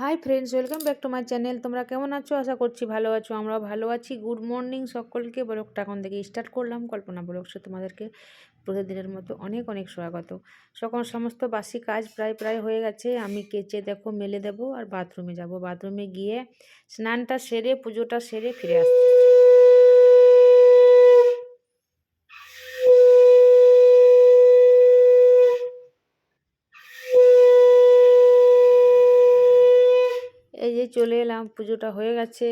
Hi friends welcome back to my channel তোমরা কেমন আছো? আশা করছি ভালো আছো। আমরা ভালো আছি। গুড মর্নিং সকলকে। ব্লগটা এখন থেকে স্টার্ট করলাম। কল্পনা ব্লগসে তোমাদেরকে প্রতিদিনের মতো অনেক অনেক স্বাগত। সকল সমস্ত বাসি কাজ প্রায় প্রায় হয়ে গেছে। আমি কেচে দেখো, মেলে দেব আর বাথরুমে যাব। বাথরুমে গিয়ে স্নানটা সেরে, পুজোটা সেরে ফিরে আসছি। এই যে চলে এলাম, পুজোটা হয়ে গেছে।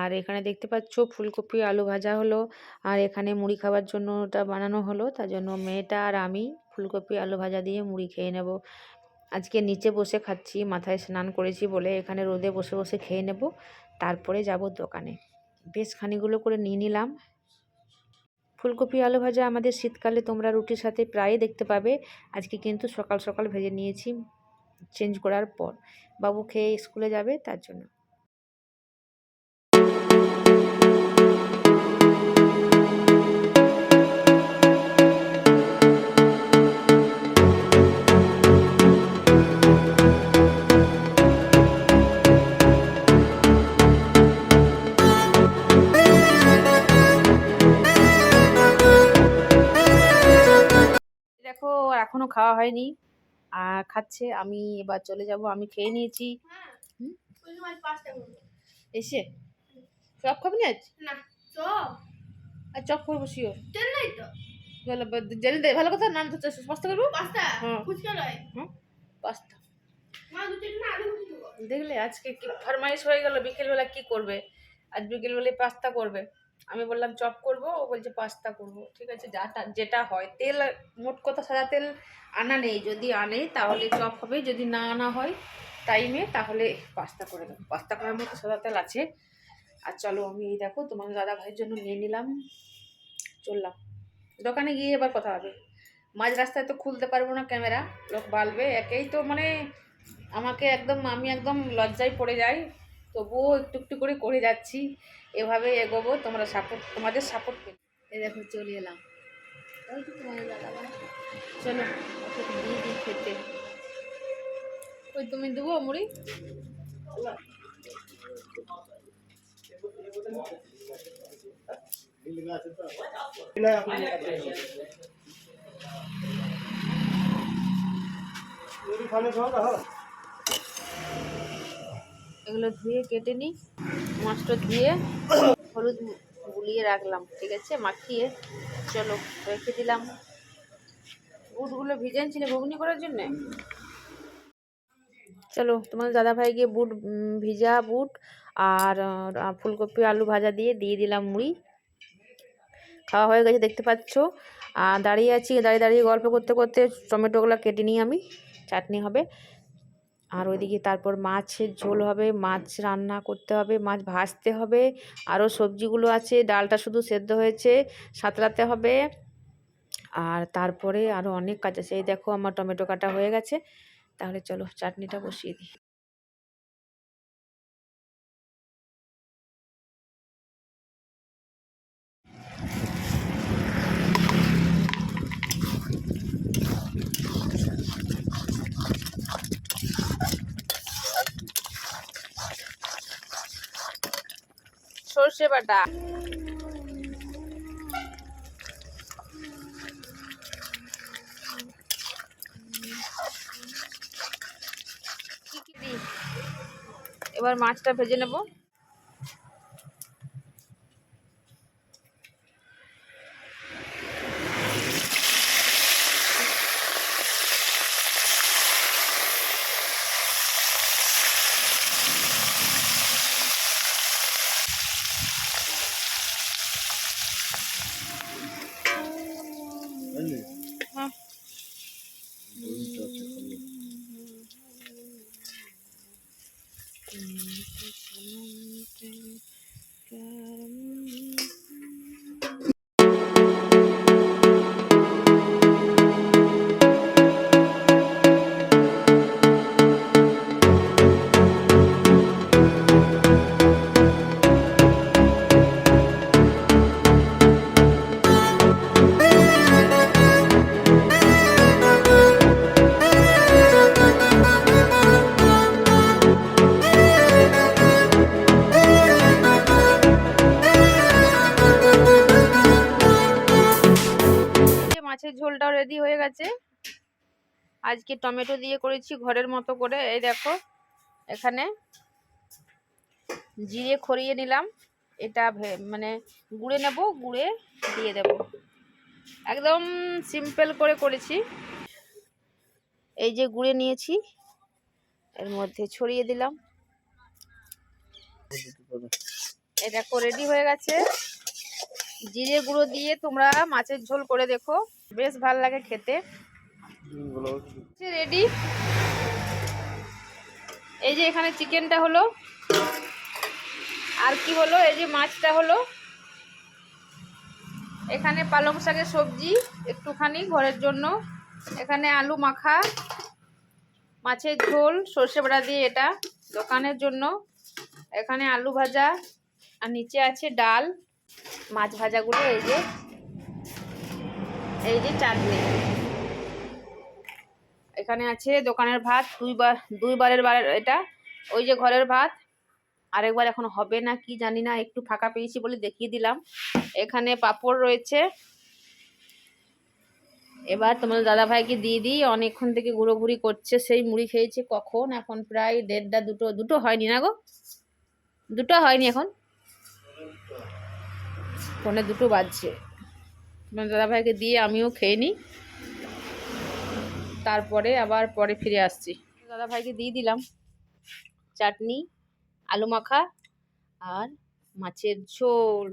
আর এখানে দেখতে পাচ্ছ ফুলকপি, আলু ভাজা হলো। আর এখানে মুড়ি খাবার জন্য ওটা বানানো হলো। তার জন্য মেয়েটা আর আমি ফুলকপি, আলু ভাজা দিয়ে মুড়ি খেয়ে নেব। আজকে নিচে বসে খাচ্ছি, মাথায় স্নান করেছি বলে এখানে রোদে বসে বসে খেয়ে নেব। তারপরে যাব দোকানে। বেশ খানিগুলো করে নিয়ে নিলাম। ফুলকপি, আলু ভাজা আমাদের শীতকালে তোমরা রুটির সাথে প্রায়ই দেখতে পাবে। আজকে কিন্তু সকাল সকাল ভেজে নিয়েছি। চেঞ্জ করার পর বাবু খেয়ে স্কুলে যাবে তার জন্য। দেখো এখনও খাওয়া হয়নি। খাচ্ছে আমি এবার চলে যাব আমি খেয়ে নিয়েছি। এসে? চপ খাবি না আর চপ করব শিওর। জেনে দে ভালো কথা না তো পাস্তা করব? পাস্তা? হ্যাঁ। দেখলে আজকে কি ফরমাইশ হয়ে গেল বিকেলবেলা কি করবে? আজ বিকেলবেলায় পাস্তা করবে। আমি বললাম, চপ করব? ও বলছে, পাস্তা করব। ঠিক আছে যাটা যেটা হয়, তেল, মোট কথা সাদা তেল আনা নেই। যদি আনে, তাহলে চপ হবে, যদি না আনা হয় টাইমে তাহলে পাস্তা করে দেবো। পাস্তা করার মতো সাদা তেল আছে। আর চলো, আমি এই দেখো তোমার দাদা ভাইয়ের জন্য নিয়ে নিলাম। চললাম। দোকানে গিয়ে এবার কথা হবে। মাঝ রাস্তায় তো খুলতে পারব না ক্যামেরা। লোক বালবে, একেই তো মানে আমাকে একদম, আমি একদম লজ্জায় পড়ে যাই। তবুও একটু একটু করে করে যাচ্ছি। এভাবে এগোবো তোমরা সাপোর্ট তোমাদের সাপোর্ট পেয়ে এই দেখো চলে এলাম। চলো ওকে দিয়ে দিই খেতে। ওই তুমি দেবো মুড়ি? এগুলো ধুয়ে কেটে নিই, মাছটা ধুয়ে হলুদ গুলিয়ে রাখলাম, ঠিক আছে? মাখিয়ে, চলো, রেখে দিলাম। বুটগুলো ভিজে ছিল ঘুগনি করার জন্যে? চলো তোমার দাদা ভাই গিয়ে বুট ভিজা বুট আর ফুলকপি, আলু ভাজা দিয়ে দিয়ে দিলাম মুড়ি। খাওয়া হয়ে গেছে, দেখতে পাচ্ছ। আর দাঁড়িয়ে আছি, দাঁড়িয়ে দাঁড়িয়ে গল্প করতে করতে টমেটোগুলো কেটে নিই আমি। চাটনি হবে। আর ওইদিকে তারপর মাছের ঝোল হবে মাছ রান্না করতে হবে মাছ ভাজতে হবে আরও সবজিগুলো আছে ডালটা শুধু সেদ্ধ হয়েছে সাঁতরাতে হবে। আর তারপরে আরও অনেক কাজ আছে। এই দেখো আমার টমেটো কাটা হয়ে গেছে। তাহলে চলো চাটনিটা বসিয়ে দিই। সর্ষে বাটা? এবার মাছটা ভেজে নেব আজকে টমেটো দিয়ে করেছি ঘরের মতো করে। এই দেখো, এখানে জিরে খড়িয়ে নিলাম। এটা মানে গুঁড়ে নেব, গুঁড়ে দিয়ে দেব। একদম সিম্পল করে করেছি। এই যে গুঁড়ে নিয়েছি, এর মধ্যে ছড়িয়ে দিলাম। এটা রেডি হয়ে গেছে। জিরে গুঁড়ো দিয়ে তোমরা মাছের ঝোল করে দেখো। বেশ ভালো লাগে খেতে। রেডি এই যে এখানে চিকেনটা হলো। আর কি হলো? এই যে মাছটা হলো। এখানে পালং শাকের সবজি একটুখানি ঘরের জন্য। এখানে আলু মাখা, মাছের ঝোল, সর্ষে বাটা দিয়ে এটা দোকানের জন্য। এখানে আলু ভাজা, আর নিচে আছে ডাল, মাছ ভাজাগুলো এই যে। এই যে চাটনি। এখানে আছে দোকানের ভাত, দুইবার, দুইবারের বার এটা। ওই যে ঘরের ভাত। আরেকবার এখন হবে না, কি জানি না, একটু ফাঁকা পেয়েছি বলে দেখিয়ে দিলাম। এখানে পাঁপড় রয়েছে। এবার তোমাদের দাদা ভাইকে দিয়ে দিই। অনেকক্ষণ থেকে ঘুরোঘুরি করছে, সেই মুড়ি খেয়েছে কখন? এখন প্রায় দেড়টা, দুটো দুটো হয়নি না গো? দুটো হয়নি এখন? ফোনে দুটো বাজছে। তোমার দাদা ভাইকে দিয়ে আমিও খেয়ে নিই। তারপরে আবার পরে ফিরে আসছি। দাদা ভাইকে দিয়ে দিলাম। চাটনি আলু মাখা আর মাছের ঝোল।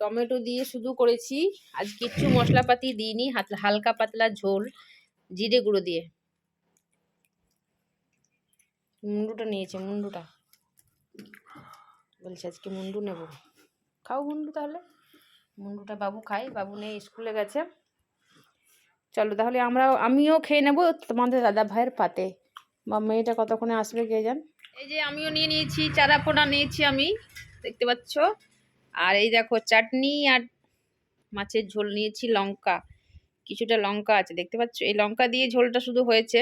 টমেটো দিয়ে শুধু করেছি। আজ কিচ্ছু মশলাপাতি দিইনি হালকা পাতলা ঝোল জিরে গুঁড়ো দিয়ে। মুন্ডুটা নিয়েছে মুন্ডুটা। বলছে আজকে মুন্ডু নেব। খাও মুন্ডু তাহলে। মুন্ডুটা বাবু খাই বাবু নেই স্কুলে গেছে। চলো তাহলে আমরা আমিও খেয়ে নেব তোমাদের দাদা ভাইয়ের পাতে। বা মেয়েটা কতক্ষণে আসবে কে যান এই যে আমিও নিয়ে নিয়েছি, চারা পোনা নিয়েছি আমি, দেখতে পাচ্ছ? আর এই দেখো চাটনি আর মাছের ঝোল নিয়েছি, লঙ্কা, কিছুটা লঙ্কা আছে, দেখতে পাচ্ছ? এই লঙ্কা দিয়ে ঝোলটা শুধু হয়েছে।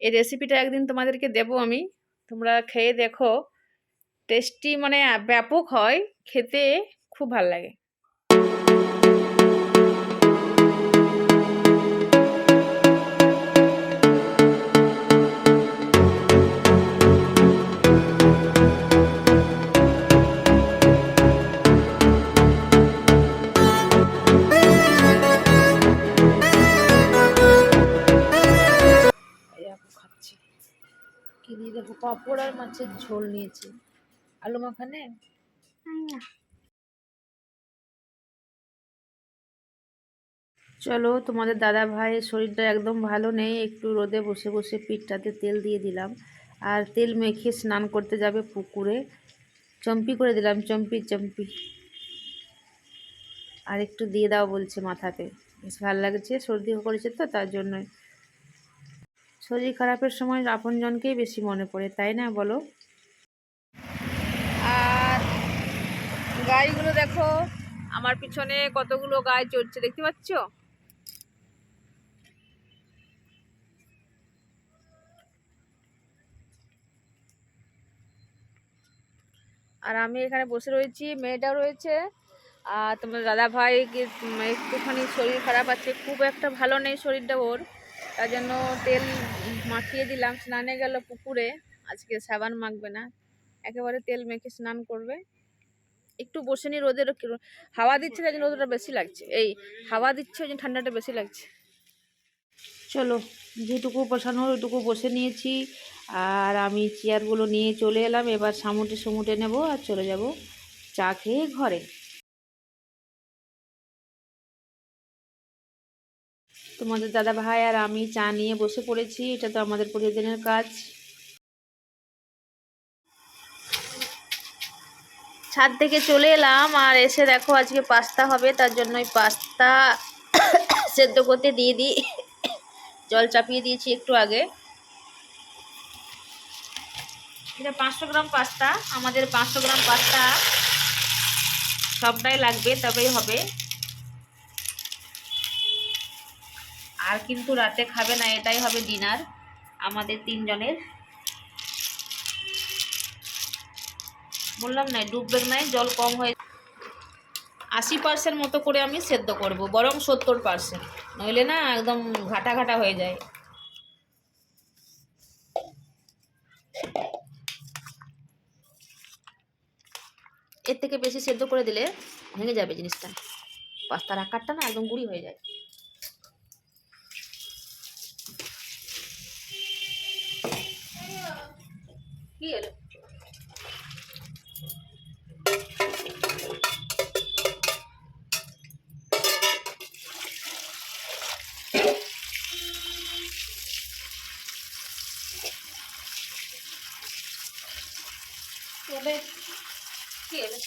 এই রেসিপিটা একদিন তোমাদেরকে দেবো আমি, তোমরা খেয়ে দেখো। টেস্টি মানে ব্যাপক হয়, খেতে খুব ভালো লাগে। পাঁপড় আর মাছের ঝোল নিয়েছি। আলু মাখানে? চলো তোমাদের দাদা ভাইয়ের শরীরটা একদম ভালো নেই একটু রোদে বসে বসে পিঠটাতে তেল দিয়ে দিলাম। আর তেল মেখে স্নান করতে যাবে পুকুরে। চম্পি করে দিলাম চম্পি চম্পি। আর একটু দিয়ে দাও বলছে মাথাতে। বেশ ভালো লাগছে সর্দি করেছে তো তার জন্যই। শরীর খারাপের সময় আপনজনকেই বেশি মনে পড়ে, তাই না বলো? আর গাইগুলো দেখো, আমার পিছনে কতগুলো গাই চড়ছে, দেখতে পাচ্ছ? আর আমি এখানে বসে রয়েছি, মেয়েটাও রয়েছে। আর তোমার দাদা ভাই একটুখানি শরীর খারাপ আছে, খুব একটা ভালো নেই শরীরটা ওর। তার জন্য তেল মাখিয়ে দিলাম। স্নানে গেল পুকুরে। আজকে সাবান মাখবে না। একেবারে তেল মেখে স্নান করবে। একটু বসে নি রোদের হাওয়া দিচ্ছে তাই জন্য রোদটা বেশি লাগছে। এই হাওয়া দিচ্ছে, ওই জন্য ঠান্ডাটা বেশি লাগছে। চলো, যেটুকু বসানো ওইটুকু বসে নিয়েছি। আর আমি চেয়ারগুলো নিয়ে চলে এলাম। এবার সামুটে সুমুটে নেব আর চলে যাব চা খেয়ে ঘরে। তোমাদের দাদা ভাই আর আমি চা নিয়ে বসে পড়েছি, এটা তো আমাদের প্রতিদিনের কাজ। ছাদ থেকে চলে এলাম আর এসে দেখো আজকে পাস্তা হবে, তার জন্য ওই পাস্তা সেদ্ধ করতে দিয়ে দিই। জল চাপিয়ে দিয়েছি একটু আগে। এটা পাঁচশো গ্রাম পাস্তা, আমাদের পাঁচশো গ্রাম পাস্তা সবটাই লাগবে, তবেই হবে। আর কিন্তু রাতে খাবে না, এটাই হবে ডিনার আমাদের তিনজনের। বললাম না ডুববে নাই, জল কম হয়ে আশি পার্সেন্ট মতো করে আমি সেদ্ধ করব, বরং সত্তর পার্সেন্ট নইলে না একদম ঘাটা ঘাটা হয়ে যায়। এর থেকে বেশি সেদ্ধ করে দিলে ভেঙে যাবে জিনিসটা। পাস্তার আকারটা না একদম গুঁড়ি হয়ে যায়। কি হলো বলে কি হলো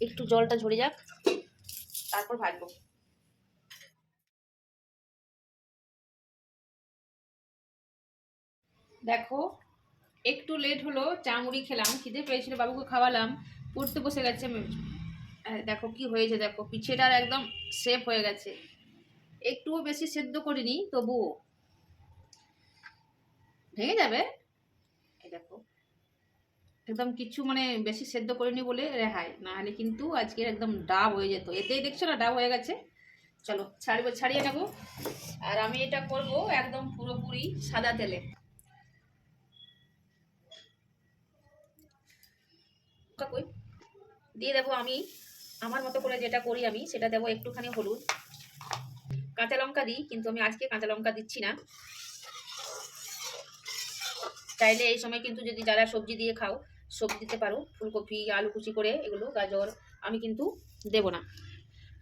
একটু জলটা ঝরে যাক। তারপর ভাজবো। দেখো, একটু লেট হলো, চা মুড়ি খেলাম, খিদে পেয়েছিল, বাবুকে খাওয়ালাম, পড়তে বসে গেছে দেখো কি হয়েছে, দেখো পিছেটার একদম সেফ হয়ে গেছে। একটুও বেশি সেদ্ধ করিনি, তবুও। ভেঙে যাবে? এই দেখো। একদম কিছু মানে বেশি সেদ্ধ করিনি বলে রেহাই। না হলে কিন্তু আজকে একদম ডাব হয়ে যেত। এতেই দেখছ না, ডাব হয়ে গেছে। চলো, ছাড়ব ছাড়িয়ে নেব। আর আমি এটা করব একদম পুরোপুরি সাদা তেলে। দিয়ে দেবো আমি, আমার মতো করে যেটা করি আমি, সেটা দেবো একটুখানি হলুদ। কাঁচা লঙ্কা দিই, কিন্তু আমি আজকে কাঁচা লঙ্কা দিচ্ছি না। চাইলে এই সময় কিন্তু যদি যারা সবজি দিয়ে খাও সবজি দিতে পারো, ফুলকপি আলু কুচি করে এগুলো, গাজর, আমি কিন্তু দেব না।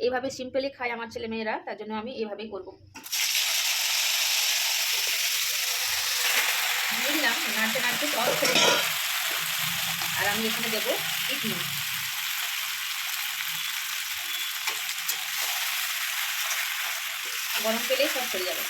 এইভাবে সিম্পলি খায় আমার ছেলে মেয়েরা, তার জন্য আমি এইভাবেই করব। দিলাম নাড়তে নাড়তে ছেড়ে আর আমি এখানে দেবো নুন গরম তেলেই সব চলে যাবে।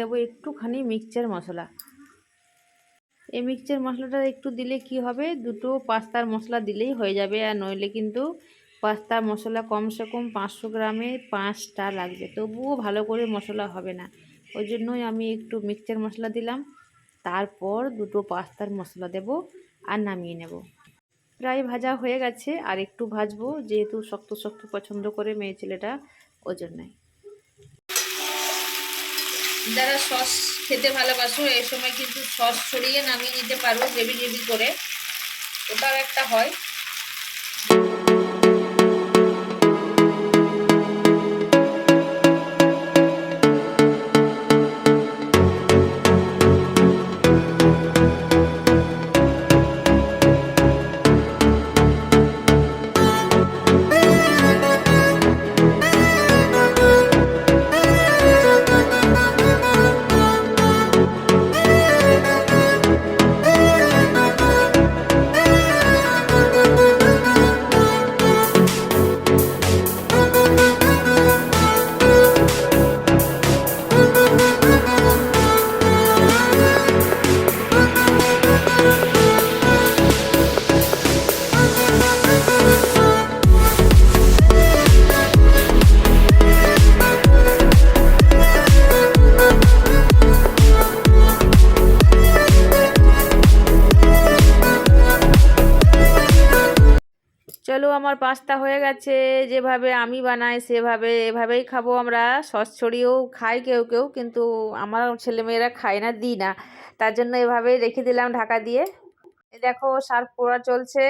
দেবো একটুখানি মিক্সচার মশলা। এই মিক্সচার মশলাটা একটু দিলে কি হবে? দুটো পাস্তার মশলা দিলেই হয়ে যাবে। আর নইলে কিন্তু পাস্তার মশলা কমসে কম পাঁচশো গ্রামে পাঁচটা লাগবে। তবুও ভালো করে মশলা হবে না। ওই জন্যই আমি একটু মিক্সচার মশলা দিলাম। তারপর দুটো পাস্তার মশলা দেব আর নামিয়ে নেব। প্রায় ভাজা হয়ে গেছে। আর একটু ভাজবো, যেহেতু শক্ত শক্ত পছন্দ করে মেয়ে ছেলেটা, ওই জন্যই। যারা সস খেতে ভালোবাসো এই সময় কিন্তু সস ছড়িয়ে নামিয়ে নিতে পারো, জেবি জেবি করে। ওটাও একটা হয়। আমার পাস্তা হয়ে গেছে, যেভাবে আমি বানাই সেভাবে, এভাবেই খাব আমরা। সস ছড়িয়েও খাই কেউ কেউ, কিন্তু আমার ছেলেমেয়েরা খায় না, দিই না। তার জন্য এভাবেই রেখে দিলাম ঢাকা দিয়ে। দেখো, সার্ফ পোড়া চলছে।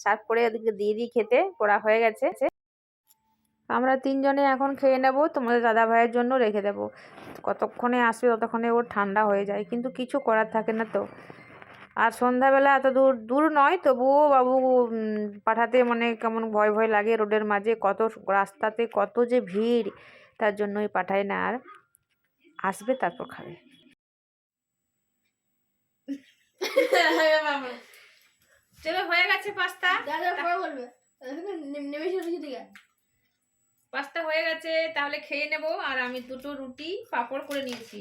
সার্ফ করে ওদিকে দিয়ে দিই খেতে, পোড়া হয়ে গেছে। আমরা তিনজনে এখন খেয়ে নেব, তোমাদের দাদা ভাইয়ের জন্য রেখে দেবো। কতক্ষণে আসবে ততক্ষণে ওর ঠান্ডা হয়ে যায়, কিন্তু কিছু করার থাকে না তো। আর সন্ধ্যাবেলা এত দূর দূর নয় তবুও বাবু পাঠাতে মানে কেমন ভয় ভয় লাগে রোডের মাঝে কত রাস্তাতে কত যে ভিড় তার জন্যই পাঠায় না আর আসবে তারপর খাবে। চলো হয়ে গেছে পাস্তা। দাদা বলবে। নেমে এসে দিকে দিকে। পাস্তা হয়ে গেছে তাহলে খেয়ে নেব আর আমি দুটো রুটি পাঁপড় করে নিয়েছি।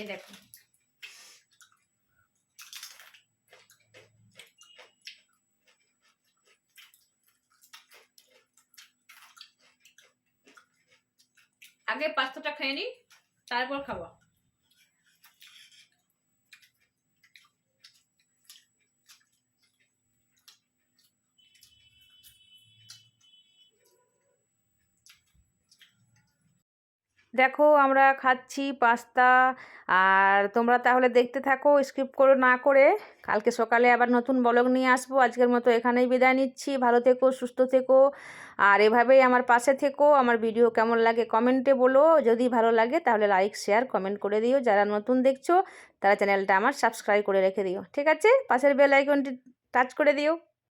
এই দেখো। আগে পাস্তাটা খেয়ে নি তারপর খাব। দেখো আমরা খাচ্ছি পাস্তা। আর তোমরা তাহলে দেখতে থাকো স্কিপ করো না করে। কালকে সকালে আবার নতুন ব্লগ নিয়ে আসব। আজকের মতো এখানেই বিদায় নিচ্ছি। ভালো থেকো, সুস্থ থেকো। আর এভাবেই আমার পাশে থেকো। আমার ভিডিও কেমন লাগে কমেন্টে বলো। যদি ভালো লাগে তাহলে লাইক শেয়ার কমেন্ট করে দিও। যারা নতুন দেখছ, তারা চ্যানেলটা আমার সাবস্ক্রাইব করে রেখে দিও। ঠিক আছে? পাশের বেল আইকনটি টাচ করে দিও।